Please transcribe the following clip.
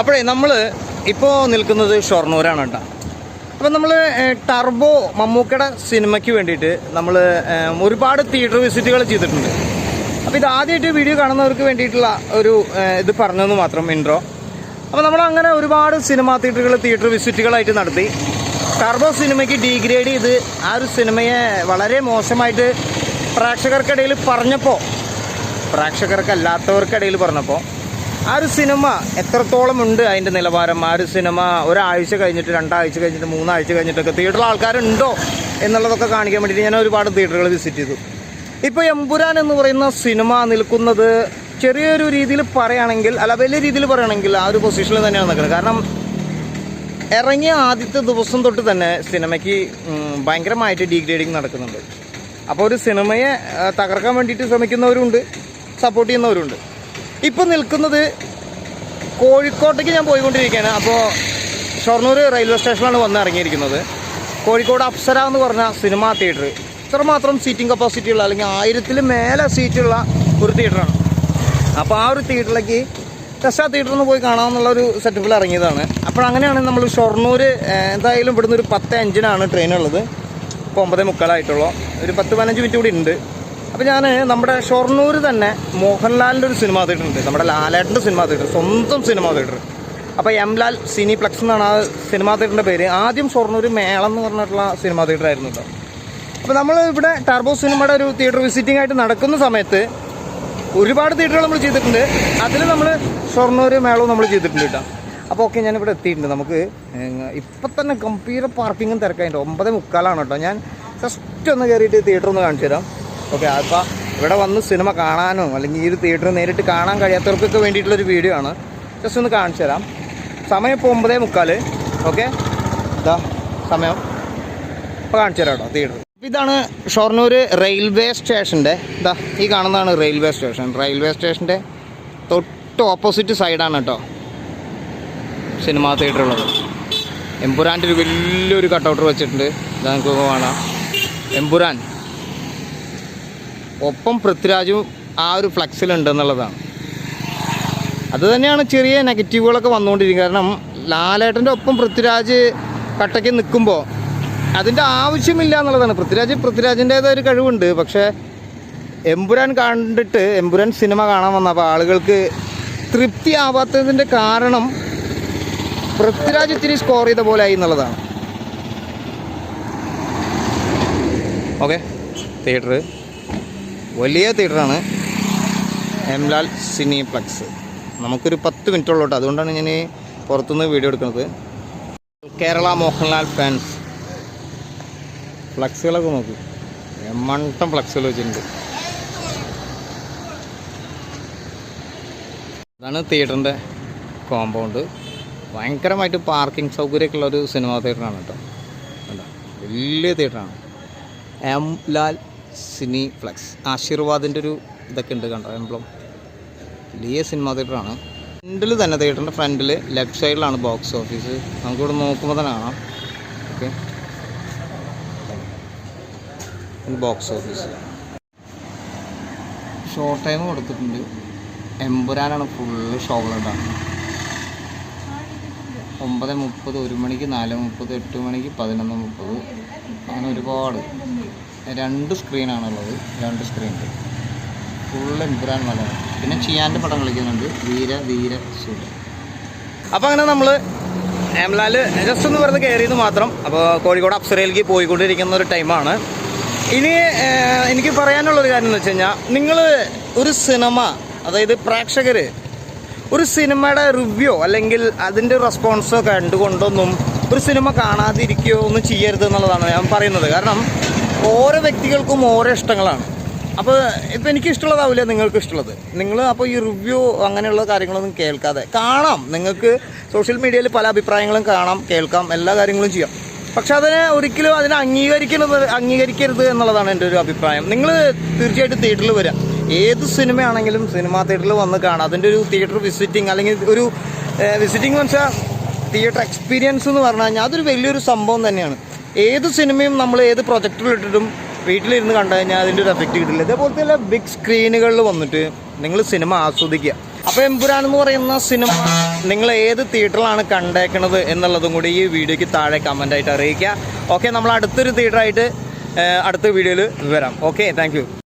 അപ്പോഴേ നമ്മൾ ഇപ്പോൾ നിൽക്കുന്നത് ഷൊർണൂരാണ് കേട്ടോ. അപ്പം നമ്മൾ ടർബോ മമ്മൂക്കയുടെ സിനിമയ്ക്ക് വേണ്ടിയിട്ട് നമ്മൾ ഒരുപാട് തിയേറ്റർ വിസിറ്റുകൾ ചെയ്തിട്ടുണ്ട്. അപ്പോൾ ഇത് ആദ്യമായിട്ട് വീഡിയോ കാണുന്നവർക്ക് വേണ്ടിയിട്ടുള്ള ഒരു ഇത് പറഞ്ഞതെന്ന് മാത്രം ഇൻട്രോ അപ്പോൾ നമ്മൾ അങ്ങനെ ഒരുപാട് സിനിമാ തിയേറ്ററുകൾ തിയേറ്റർ വിസിറ്റുകളായിട്ട് നടത്തി. ടർബോ സിനിമയ്ക്ക് ഡീഗ്രേഡ് ചെയ്ത് ആ ഒരു സിനിമയെ വളരെ മോശമായിട്ട് പ്രേക്ഷകർക്കിടയിൽ പറഞ്ഞപ്പോൾ പ്രേക്ഷകർക്കല്ലാത്തവർക്കിടയിൽ പറഞ്ഞപ്പോൾ ആ ഒരു സിനിമ എത്രത്തോളം ഉണ്ട് അതിന്റെ നിലവാരം? ആ ഒരു സിനിമ ഒരാഴ്ച കഴിഞ്ഞിട്ട് രണ്ടാഴ്ച കഴിഞ്ഞിട്ട് മൂന്നാഴ്ച കഴിഞ്ഞിട്ടൊക്കെ തിയേറ്ററിൽ ആൾക്കാരുണ്ടോ എന്നുള്ളതൊക്കെ കാണിക്കാൻ വേണ്ടിയിട്ട് ഞാൻ ഒരുപാട് തിയേറ്ററുകൾ വിസിറ്റ് ചെയ്തു. ഇപ്പോൾ എമ്പുരാൻ എന്ന് പറയുന്ന സിനിമ നിൽക്കുന്നത് ചെറിയൊരു രീതിയിൽ പറയുകയാണെങ്കിൽ അല്ല വലിയ രീതിയിൽ പറയുകയാണെങ്കിൽ ആ ഒരു പൊസിഷനിൽ തന്നെയാണ് നിൽക്കുന്നത്. കാരണം ഇറങ്ങിയ ആദ്യത്തെ ദിവസം തൊട്ട് തന്നെ സിനിമയ്ക്ക് ഭയങ്കരമായിട്ട് ഡീഗ്രേഡിങ് നടക്കുന്നുണ്ട്. അപ്പോൾ ഒരു സിനിമയെ തകർക്കാൻ വേണ്ടിയിട്ട് ശ്രമിക്കുന്നവരുണ്ട് സപ്പോർട്ട് ചെയ്യുന്നവരുണ്ട്. ഇപ്പം നിൽക്കുന്നത് കോഴിക്കോട്ടേക്ക് ഞാൻ പോയിക്കൊണ്ടിരിക്കുകയാണ്. അപ്പോൾ ഷൊർണൂർ റെയിൽവേ സ്റ്റേഷനിലാണ് വന്ന് ഇറങ്ങിയിരിക്കുന്നത്. കോഴിക്കോട് അപ്സര എന്ന് പറഞ്ഞ സിനിമാ തിയേറ്റർ ഇത്രമാത്രം സീറ്റിംഗ് കപ്പാസിറ്റി ഉള്ള അല്ലെങ്കിൽ ആയിരത്തിൽ മേലെ സീറ്റുള്ള ഒരു തിയേറ്ററാണ് അപ്പോൾ ആ ഒരു തിയേറ്ററിലേക്ക് ടെസ്റ്റ തിയേറ്ററിൽ പോയി കാണാമെന്നുള്ള ഒരു സെറ്റപ്പിൽ ഇറങ്ങിയതാണ്. അപ്പോൾ അങ്ങനെയാണ് നമ്മൾ ഷൊർണൂർ എന്തായാലും ഇവിടുന്ന് ഒരു പത്ത് അഞ്ചിനാണ് ട്രെയിനുള്ളത് ഇപ്പോൾ ഒമ്പതേ മുക്കാലായിട്ടുള്ളൂ. ഒരു പത്ത് പതിനഞ്ച് മിനിറ്റ് കൂടി ഉണ്ട്. അപ്പോൾ ഞാൻ നമ്മുടെ ഷൊർണൂർ തന്നെ മോഹൻലാലിന്റെ ഒരു സിനിമ തിയേറ്റർ ഉണ്ട് നമ്മുടെ ലാലേട്ടന്റെ സിനിമ തിയേറ്റർ സ്വന്തം സിനിമ തിയേറ്റർ അപ്പോൾ എം ലാൽ സിനിപ്ലക്സ് എന്നാണ് ആ സിനിമാ തിയേറ്ററിന്റെ പേര്. ആദ്യം ഷൊർണൂർ മേളം എന്ന് പറഞ്ഞിട്ടുള്ള സിനിമാ തിയേറ്റർ ആയിരുന്നു കേട്ടോ അപ്പോൾ നമ്മൾ ഇവിടെ ടർബോ സിനിമയുടെ ഒരു തിയേറ്റർ വിസിറ്റിംഗ് ആയിട്ട് നടക്കുന്ന സമയത്ത് ഒരുപാട് തിയേറ്ററുകൾ നമ്മൾ ചെയ്തിട്ടുണ്ട്. അതിൽ നമ്മൾ ഷൊർണൂർ മേളവും നമ്മൾ ചെയ്തിട്ടുണ്ട് കേട്ടോ അപ്പോൾ ഓക്കെ ഞാനിവിടെ എത്തിയിട്ടുണ്ട്. നമുക്ക് ഇപ്പം തന്നെ ഗംഭീര പാർക്കിങ്ങും തിരക്കായിട്ട് ഒമ്പത് മുക്കാലാണ് കേട്ടോ ഞാൻ ജസ്റ്റ് ഒന്ന് കയറിയിട്ട് തിയേറ്റർ ഒന്ന് കാണിച്ചു തരാം ഓക്കെ അപ്പോൾ ഇവിടെ വന്ന് സിനിമ കാണാനോ അല്ലെങ്കിൽ ഈ ഒരു തിയേറ്റർ നേരിട്ട് കാണാൻ കഴിയാത്തവർക്കൊക്കെ വേണ്ടിയിട്ടുള്ളൊരു വീഡിയോ ആണ്. ജസ്റ്റ് ഒന്ന് കാണിച്ചു തരാം. സമയം ഇപ്പോൾ ഒമ്പതേ മുക്കാൽ ഓക്കെ? ഇതാ സമയം. ഇപ്പോൾ കാണിച്ചു തരാം കേട്ടോ തിയേറ്റർ ഇതാണ് ഷൊർണൂർ റെയിൽവേ സ്റ്റേഷന്റെ ഇതാ ഈ കാണുന്നതാണ് റെയിൽവേ സ്റ്റേഷൻ റെയിൽവേ സ്റ്റേഷന്റെ തൊട്ട് ഓപ്പോസിറ്റ് സൈഡാണ് കേട്ടോ സിനിമാ തിയേറ്റർ ഉള്ളത്. എമ്പുരാന്റെ ഒരു വലിയൊരു കട്ടൗട്ടർ വെച്ചിട്ടുണ്ട്. ഇതാ നിങ്ങൾക്ക് കാണാം. എമ്പുരാൻ. ഒപ്പം പൃഥ്വിരാജും ആ ഒരു ഫ്ലക്സിലുണ്ട് എന്നുള്ളതാണ്. അത് തന്നെയാണ് ചെറിയ നെഗറ്റീവുകളൊക്കെ വന്നുകൊണ്ടിരിക്കുന്നത്. കാരണം ലാലേട്ടന്റെ ഒപ്പം പൃഥ്വിരാജ് കട്ടയ്ക്ക് നിൽക്കുമ്പോൾ അതിന്റെ ആവശ്യമില്ല എന്നുള്ളതാണ്. പൃഥ്വിരാജ് പൃഥ്വിരാജിന്റേതൊരു കഴിവുണ്ട്. പക്ഷേ എമ്പുരാൻ കണ്ടിട്ട് എമ്പുരാൻ സിനിമ കാണാൻ വന്നപ്പോൾ ആളുകൾക്ക് തൃപ്തി ആവാത്തതിന്റെ കാരണം പൃഥ്വിരാജ് ഇത്തിരി സ്കോർ ചെയ്ത പോലെ ആയി എന്നുള്ളതാണ്. ഓക്കെ? തിയേറ്റർ വലിയ തിയേറ്ററാണ്. എംലാൽ സിനിപ്ലക്സ്. നമുക്കൊരു പത്ത് മിനിറ്റ് ഉള്ളൂ കേട്ടോ അതുകൊണ്ടാണ് ഞാൻ പുറത്തുനിന്ന് വീഡിയോ എടുക്കുന്നത്. കേരള മോഹൻലാൽ ഫാൻസ്. ഫ്ലക്സുകളൊക്കെ നോക്കി. എമ്മണ്ടം ഫ്ലക്സുകൾ വെച്ചിട്ടുണ്ട്. അതാണ് തിയേറ്ററിന്റെ കോമ്പൗണ്ട് ഭയങ്കരമായിട്ട് പാർക്കിംഗ് സൗകര്യമൊക്കെ ഉള്ള ഒരു സിനിമാ തിയേറ്ററാണ് കേട്ടോ. വലിയ തിയേറ്ററാണ്. M Lal cineplex. ആശീർവാദിന്റെ ഒരു ഇതൊക്കെ ഉണ്ട് കണ്ടോ? എംബ്ലം. വലിയ സിനിമ തിയേറ്ററാണ്. ഫ്രണ്ടിൽ തന്നെ തിയേറ്ററിന്റെ ഫ്രണ്ടിൽ ലെഫ്റ്റ് സൈഡിലാണ് ബോക്സ് ഓഫീസ്. നമുക്കിവിടെ നോക്കുമ്പോൾ തന്നെ കാണാം. Okay. Box office. Short time കൊടുത്തിട്ടുണ്ട്. എമ്പുരാനാണ് ഫുള്ള് ഷോകളുണ്ടാണ് ഒമ്പത് മുപ്പത് ഒരു മണിക്ക് നാല് മുപ്പത് എട്ട് മണിക്ക് പതിനൊന്ന് മുപ്പത്. അങ്ങനെ ഒരുപാട്. രണ്ട് സ്ക്രീനാണുള്ളത് രണ്ട് സ്ക്രീനിൽ ഫുൾ എമ്പുരാൻ മലയാണ് പിന്നെ ചിയാന്റെ പടം കളിക്കുന്നുണ്ട്. വീര വീര സൂര്യ അപ്പോൾ അങ്ങനെ നമ്മൾ ഹേംലാൽ ജസ്റ്റ് ഒന്ന് വെറുതെ കയറിയത് മാത്രം. അപ്പോൾ കോഴിക്കോട് അപ്സരയിലേക്ക് പോയിക്കൊണ്ടിരിക്കുന്ന ഒരു ടൈമാണ് ഇനി എനിക്ക് പറയാനുള്ളൊരു കാര്യം എന്ന് വെച്ച് കഴിഞ്ഞാൽ നിങ്ങൾ ഒരു സിനിമ അതായത് പ്രേക്ഷകർ ഒരു സിനിമയുടെ റിവ്യൂ അല്ലെങ്കിൽ അതിന്റെ റെസ്പോൺസോ കണ്ടുകൊണ്ടൊന്നും ഒരു സിനിമ കാണാതിരിക്കുകയോ ഒന്നും ചെയ്യരുത് എന്നുള്ളതാണ് ഞാൻ പറയുന്നത്. കാരണം ഓരോ വ്യക്തികൾക്കും ഓരോ ഇഷ്ടങ്ങളാണ്. അപ്പോൾ ഇപ്പം എനിക്ക് ഇഷ്ടമുള്ളതാവില്ല നിങ്ങൾക്ക് ഇഷ്ടമുള്ളത്. നിങ്ങൾ അപ്പോൾ ഈ റിവ്യൂ അങ്ങനെയുള്ള കാര്യങ്ങളൊന്നും കേൾക്കാതെ. കാണാം. നിങ്ങൾക്ക് സോഷ്യൽ മീഡിയയിൽ പല അഭിപ്രായങ്ങളും കാണാം കേൾക്കാം എല്ലാ കാര്യങ്ങളും ചെയ്യാം. പക്ഷെ അതിനെ ഒരിക്കലും അതിനെ അംഗീകരിക്കുന്നത് അംഗീകരിക്കരുത് എന്നുള്ളതാണ് എന്റെ ഒരു അഭിപ്രായം. നിങ്ങൾ തീർച്ചയായിട്ടും തിയേറ്ററിൽ വരിക ഏത് സിനിമയാണെങ്കിലും സിനിമാ തിയേറ്ററിൽ വന്ന് കാണാം. അതിന്റെ ഒരു തിയേറ്റർ വിസിറ്റിംഗ് അല്ലെങ്കിൽ ഒരു വിസിറ്റിംഗ് എന്ന് വെച്ചാൽ തിയേറ്റർ എക്സ്പീരിയൻസ് എന്ന് പറഞ്ഞു കഴിഞ്ഞാൽ അതൊരു വലിയൊരു സംഭവം തന്നെയാണ്. ഏത് സിനിമയും നമ്മൾ ഏത് പ്രൊജക്ടറിൽ ഇട്ടിട്ടും വീട്ടിലിരുന്ന് കണ്ടു കഴിഞ്ഞാൽ അതിന്റെ ഒരു എഫക്റ്റ് കിട്ടില്ല. ഇതേപോലത്തെ എല്ലാ ബിഗ് സ്ക്രീനുകളിൽ വന്നിട്ട് നിങ്ങൾ സിനിമ ആസ്വദിക്കുക. അപ്പോൾ എമ്പുരാൻ എന്ന് പറയുന്ന സിനിമ നിങ്ങൾ ഏത് തിയേറ്ററിലാണ് കണ്ടേക്കണത് എന്നുള്ളതും കൂടി ഈ വീഡിയോയ്ക്ക് താഴെ കമന്റായിട്ട് അറിയിക്കുക. ഓക്കെ നമ്മൾ അടുത്തൊരു തിയേറ്ററായിട്ട് അടുത്ത വീഡിയോയിൽ വരാം. Okay thank